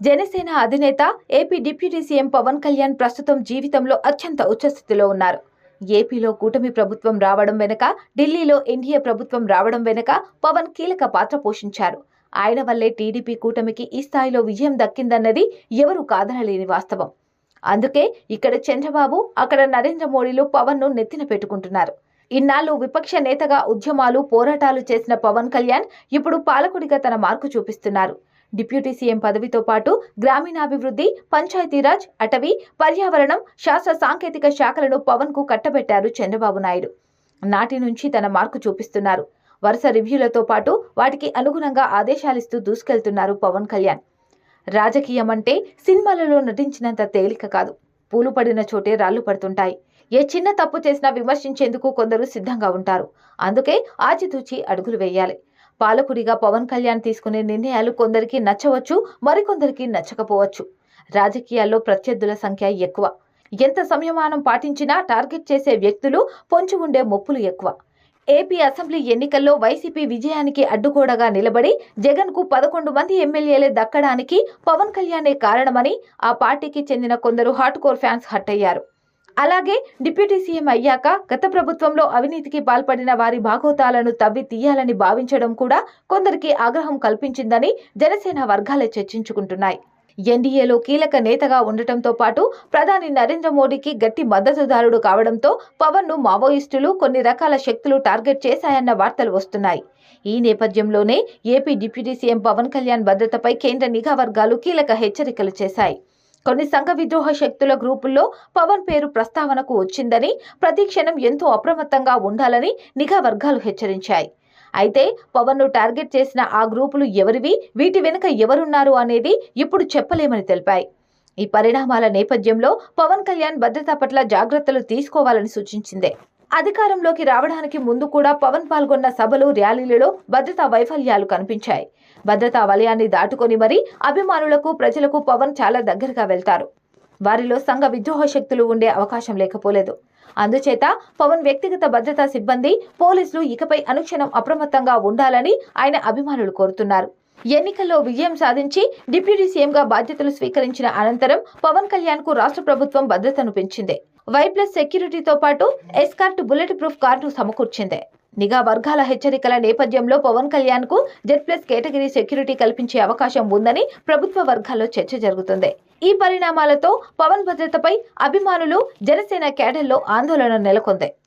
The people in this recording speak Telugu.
జనసేన అధినేత AP deputy CM Pawan Kalyan ప్రస్తుతం జీవితంలో అత్యంత ఉచ్చస్థితిలో ఉన్నారు. ఏపీలో కూటమి ప్రభుత్వం రావడం వెనుక ఢిల్లీలో ఎన్డీఏ ప్రభుత్వం రావడం వెనుక పవన్ కీలక పాత్ర పోషించారు. ఆయన వల్లే టీడీపీ కూటమికి ఈ స్థాయిలో విజయం దక్కిందన్నది ఎవరూ కాదనలేని వాస్తవం. అందుకే ఇక్కడ చంద్రబాబు అక్కడ నరేంద్ర మోడీలు పవన్ను నెత్తిన పెట్టుకుంటున్నారు. ఇన్నాళ్ళు విపక్ష నేతగా ఉద్యమాలు పోరాటాలు చేసిన పవన్ కళ్యాణ్ ఇప్పుడు పాలకుడిగా తన మార్కు చూపిస్తున్నారు. డిప్యూటీ సీఎం పదవితో పాటు గ్రామీణాభివృద్ధి పంచాయతీరాజ్ అటవీ పర్యావరణం శాస్త్ర సాంకేతిక శాఖలను పవన్కు కట్టబెట్టారు చంద్రబాబు నాయుడు. నాటి నుంచి తన మార్కు చూపిస్తున్నారు. వరుస రివ్యూలతో పాటు వాటికి అనుగుణంగా ఆదేశాలిస్తూ దూసుకెళ్తున్నారు పవన్ కళ్యాణ్. రాజకీయం అంటే సినిమాలలో నటించినంత తేలిక కాదు. పూలు పడిన చోటే రాళ్ళు పడుతుంటాయి. ఏ చిన్న తప్పు చేసినా విమర్శించేందుకు కొందరు సిద్ధంగా ఉంటారు. అందుకే ఆచితూచి అడుగులు వేయాలి. పాలకుడిగా పవన్ కళ్యాణ్ తీసుకునే నిర్ణయాలు కొందరికి నచ్చవచ్చు మరికొందరికి నచ్చకపోవచ్చు. రాజకీయాల్లో ప్రత్యర్థుల సంఖ్య ఎక్కువ. ఎంత సంయమానం పాటించినా టార్గెట్ చేసే వ్యక్తులు పొంచి ఉండే మొప్పులు ఎక్కువ. ఏపీ అసెంబ్లీ ఎన్నికల్లో వైసీపీ విజయానికి అడ్డుకోడగా నిలబడి జగన్కు పదకొండు మంది ఎమ్మెల్యేలే దక్కడానికి పవన్ కళ్యాణే కారణమని ఆ పార్టీకి చెందిన కొందరు హార్డ్ కోర్ ఫ్యాన్స్ హట్టయ్యారు అలాగే డిప్యూటీ సీఎం అయ్యాక గత ప్రభుత్వంలో అవినీతికి పాల్పడిన వారి భాగోతాలను తవ్వి తీయాలని భావించడం కూడా కొందరికి ఆగ్రహం కల్పించిందని జనసేన వర్గాలే చర్చించుకుంటున్నాయి. ఎన్డీఏలో కీలక నేతగా ఉండటంతో పాటు ప్రధాని నరేంద్ర మోడీకి గట్టి మద్దతుదారుడు కావడంతో పవన్ను మావోయిస్టులు కొన్ని రకాల శక్తులు టార్గెట్ చేశాయన్న వార్తలు వస్తున్నాయి. ఈ నేపథ్యంలోనే AP deputy CM Pawan Kalyan భద్రతపై కేంద్ర నిఘా వర్గాలు కీలక హెచ్చరికలు చేశాయి. కొన్ని సంఘ విద్రోహ శక్తుల గ్రూపుల్లో పవన్ పేరు ప్రస్తావనకు వచ్చిందని ప్రతిక్షణం ఎంతో అప్రమత్తంగా ఉండాలని నిఘా వర్గాలు హెచ్చరించాయి. అయితే పవన్ను టార్గెట్ చేసిన ఆ గ్రూపులు ఎవరివి వీటి వెనుక ఎవరున్నారు అనేది ఇప్పుడు చెప్పలేమని తెలిపాయి. ఈ పరిణామాల నేపథ్యంలో పవన్ కళ్యాణ్ భద్రత పట్ల జాగ్రత్తలు తీసుకోవాలని సూచించింది. అధికారంలోకి రావడానికి ముందు కూడా పవన్ పాల్గొన్న సభలు ర్యాలీలలో భద్రతా వైఫల్యాలు కనిపించాయి. భద్రతా వలయాన్ని దాటుకొని మరీ అభిమానులకు ప్రజలకు పవన్ చాలా దగ్గరగా వెళ్తారు. వారిలో సంఘ విద్రోహ శక్తులు ఉండే అవకాశం లేకపోలేదు. అందుచేత పవన్ వ్యక్తిగత భద్రతా సిబ్బంది పోలీసులు ఇకపై అనుక్షణం అప్రమత్తంగా ఉండాలని ఆయన అభిమానులు కోరుతున్నారు. ఎన్నికల్లో విజయం సాధించి డిప్యూటీ సీఎంగా బాధ్యతలు స్వీకరించిన అనంతరం పవన్ కళ్యాణ్కు రాష్ట్ర ప్రభుత్వం భద్రతను పెంచింది. వై ప్లస్ సెక్యూరిటీతో పాటు ఎస్కార్ట్ బుల్లెట్ ప్రూఫ్ కార్డు సమకూర్చింది. నిఘా వర్గాల హెచ్చరికల నేపథ్యంలో పవన్ కళ్యాణ్కు జెడ్ ప్లస్ కేటగిరీ సెక్యూరిటీ కల్పించే అవకాశం ఉందని ప్రభుత్వ వర్గాల్లో చర్చ జరుగుతుంది. ఈ పరిణామాలతో పవన్ భద్రతపై అభిమానులు జనసేన కేడర్లో ఆందోళన నెలకొంది.